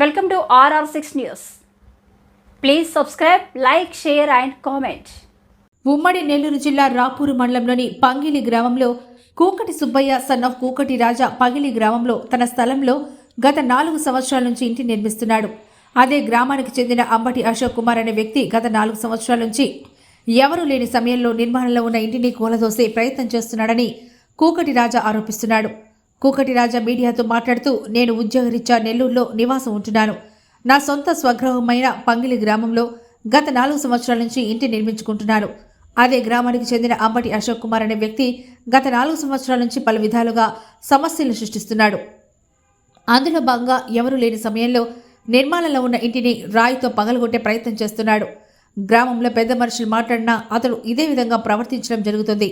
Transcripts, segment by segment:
Welcome to RR six news please subscribe like share and comment ఉమ్మడి నెల్లూరు జిల్లా రాపూరు మండలంలోని పంగిలి గ్రామంలో కూకటి సుబ్బయ్య సన్ ఆఫ్ కూకటి రాజా పగిలి గ్రామంలో తన స్థలంలో గత నాలుగు సంవత్సరాల నుంచి ఇంటి నిర్మిస్తున్నాడు. అదే గ్రామానికి చెందిన అంబటి అశోక్ కుమార్ అనే వ్యక్తి గత నాలుగు సంవత్సరాల నుంచి ఎవరూ లేని సమయంలో నిర్మాణంలో ఉన్న ఇంటిని కూలదోసే ప్రయత్నం చేస్తున్నాడని కూకటి రాజా ఆరోపిస్తున్నాడు. కూకటి రాజా మీడియాతో మాట్లాడుతూ నేను ఉద్యోగరీత్యా నెల్లూరులో నివాసం ఉంటున్నాను. నా సొంత స్వగృహమైన పంగిలి గ్రామంలో గత నాలుగు సంవత్సరాల నుంచి ఇంటి నిర్మించుకుంటున్నాను. అదే గ్రామానికి చెందిన అంబటి అశోక్ కుమార్ అనే వ్యక్తి గత నాలుగు సంవత్సరాల నుంచి పలు విధాలుగా సమస్యలు సృష్టిస్తున్నాడు. అందులో భాగంగా ఎవరూ లేని సమయంలో నిర్మాణంలో ఉన్న ఇంటిని రాయితో పగలగొట్టే ప్రయత్నం చేస్తున్నాడు. గ్రామంలో పెద్ద మనుషులు మాట్లాడినా అతడు ఇదే విధంగా ప్రవర్తించడం జరుగుతుంది.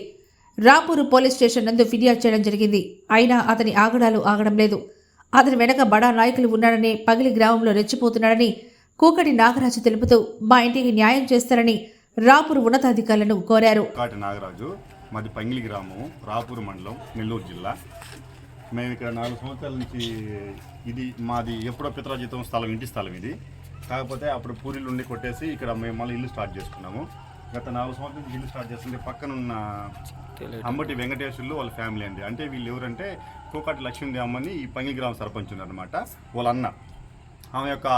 రాపూరు పోలీస్ స్టేషన్ నందు ఫిర్యాదు చేయడం జరిగింది. అయినా అతని ఆగడాలు ఆగడం లేదు. అతని వెనక బడా నాయకులు ఉన్నాడని పగిలి గ్రామంలో రెచ్చిపోతున్నాడని కూకటి నాగరాజు తెలుపుతూ మా ఇంటికి న్యాయం చేస్తారని రాపూరు ఉన్నతాధికారులను కోరారు. కాటి నాగరాజు మాది పంగిలి గ్రామం రాపూరు మండలం నెల్లూరు జిల్లా. మేము ఇక్కడ నాలుగు సంవత్సరాల నుంచి ఇది మాది ఎప్పుడో పితరాజితం స్థలం ఇంటి స్థలం ఇది. కాకపోతే అప్పుడు పూరీలు ఉండి కొట్టేసి ఇక్కడ మేము మళ్ళీ ఇల్లు స్టార్ట్ చేసుకున్నాము. గత నాలుగు సంవత్సరాల నుంచి స్టార్ట్ చేస్తుంటే పక్కన ఉన్న అంబటి వెంకటేశ్వర్లు వాళ్ళ ఫ్యామిలీ అండి. అంటే వీళ్ళు ఎవరంటే కోకాటి లక్ష్మీదేవి అమ్మని ఈ పంగిలి గ్రామ సర్పంచ్ ఉన్నారనమాట వాళ్ళ అన్న. ఆమె యొక్క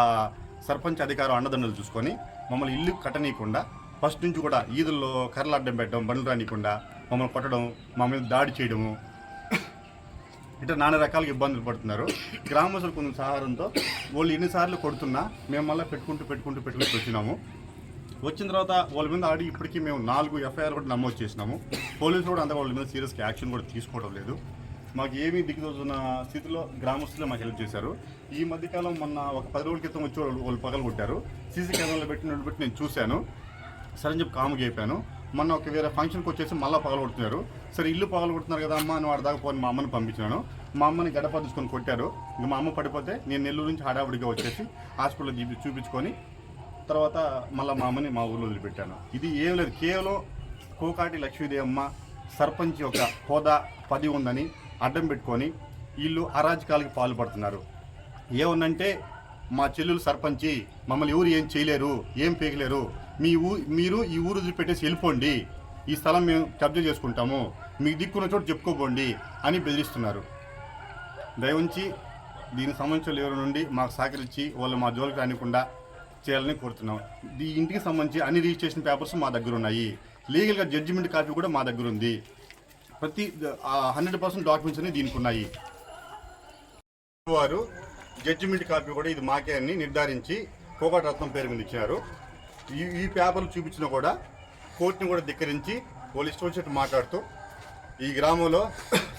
సర్పంచ్ అధికారం అండదండలు చూసుకొని మమ్మల్ని ఇల్లు కట్టనీయకుండా ఫస్ట్ నుంచి కూడా ఈదుల్లో కర్రలు అడ్డం పెట్టడం బండ్లు రానియకుండా మమ్మల్ని కొట్టడం మా మీద దాడి చేయడము. ఇట్లా నానా రకాలుగా ఇబ్బందులు పడుతున్నారు. గ్రామస్తులు కొంచెం సహారంతో వాళ్ళు ఎన్నిసార్లు కొడుతున్నా మేము మళ్ళీ పెట్టుకుంటూ పెట్టుకుంటూ పెట్టుకుంటూ వచ్చినాము. వచ్చిన తర్వాత వాళ్ళ మీద ఆడి ఇప్పటికీ మేము నాలుగు ఎఫ్ఐఆర్ కూడా నమోదు చేసినాము. పోలీసులు కూడా అంత వాళ్ళ మీద సీరియస్గా యాక్షన్ కూడా తీసుకోవడం లేదు. మాకు ఏమీ దిగుతున్న స్థితిలో గ్రామస్తులే మాకు హెల్ప్ చేశారు. ఈ మధ్యకాలం మొన్న ఒక పది రోజుల క్రితం వచ్చి వాళ్ళు వాళ్ళు పగలు కొట్టారు. సీసీ కెమెరాలో పెట్టినట్టు పెట్టి నేను చూశాను. సరే అని చెప్పి కాముగా అయిపోయాను. మొన్న ఒక వేరే ఫంక్షన్కి వచ్చేసి మళ్ళీ పగలు కొడుతున్నారు. సరే ఇల్లు పగలు కొడుతున్నారు కదా అమ్మ అని వాడి దాకా పోయి మా అమ్మని పంపించినాను. మా అమ్మని గడప తీసుకొని కొట్టారు. ఇంకా మా అమ్మ పడిపోతే నేను నెల్లూరు నుంచి హడావుడిగా వచ్చేసి హాస్పిటల్లో చూపి చూపించుకొని తర్వాత మళ్ళీ మా అమ్మని మా ఊళ్ళో వదిలిపెట్టాను. ఇది ఏం లేదు కేవలం కోకాటి లక్ష్మీదేవమ్మ సర్పంచ్ యొక్క హోదా పది ఉందని అడ్డం పెట్టుకొని వీళ్ళు అరాజకాలకి పాల్పడుతున్నారు ఏమన్నంటే మా చెల్లెలు సర్పంచి మమ్మల్ని ఎవరు ఏం చేయలేరు ఏం పీకలేరు మీ ఊ మీరు ఈ ఊరు వదిలిపెట్టేసి వెళ్ళిపోండి ఈ స్థలం మేము కబ్జా చేసుకుంటాము మీకు దిక్కున్న చోటు చెప్పుకోబోండి అని బెదిరిస్తున్నారు. దయవుంచి దీనికి సంబంధించిన ఎవరి నుండి మాకు సహకరించి వాళ్ళు మా జోలికి రానికుండా చేయాలని కోరుతున్నాం. ఈ ఇంటికి సంబంధించి అన్ని రిజిస్ట్రేషన్ పేపర్స్ మా దగ్గర ఉన్నాయి. లీగల్గా జడ్జిమెంట్ కాపీ కూడా మా దగ్గర ఉంది. ప్రతి హండ్రెడ్ పర్సెంట్ డాక్యుమెంట్స్ అన్ని దీనికి ఉన్నాయి. వారు జడ్జిమెంట్ కాపీ కూడా ఇది మాకే అని నిర్ధారించి కోకట రత్నం పేరు మీద ఇచ్చినారు ఈ ఈ పేపర్లు చూపించినా కూడా కోర్టుని కూడా ధిక్కరించి పోలీస్ స్టేషన్ మాట్లాడుతూ ఈ గ్రామంలో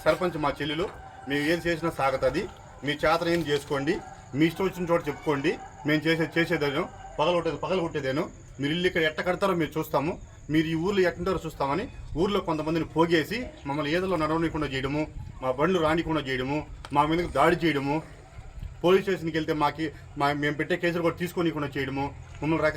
సర్పంచ్ మా చెల్లెలు మేము ఏం చేసినా సాగుతుంది. మీ చేతన ఏం చేసుకోండి. మీ ఇష్టం వచ్చిన చోట చెప్పుకోండి. మేము చేసే చేసేదేను. పగలగొట్టేది పగలగొట్టేదేను మీరు ఇల్లు ఇక్కడ ఎట్ట కడతారో మీరు చూస్తాము. మీరు ఈ ఊర్లో ఎట్టుంటారో చూస్తామని ఊర్లో కొంతమందిని పోగేసి మమ్మల్ని ఏదో నడవనీయకుండా చేయడము మా బండ్లు రానికుండా చేయడము మా మీదకి దాడి చేయడము పోలీస్ స్టేషన్కి వెళ్తే మాకి మా మేము పెట్టే కేసులు కూడా తీసుకోనికుండా చేయడము మమ్మల్ని రక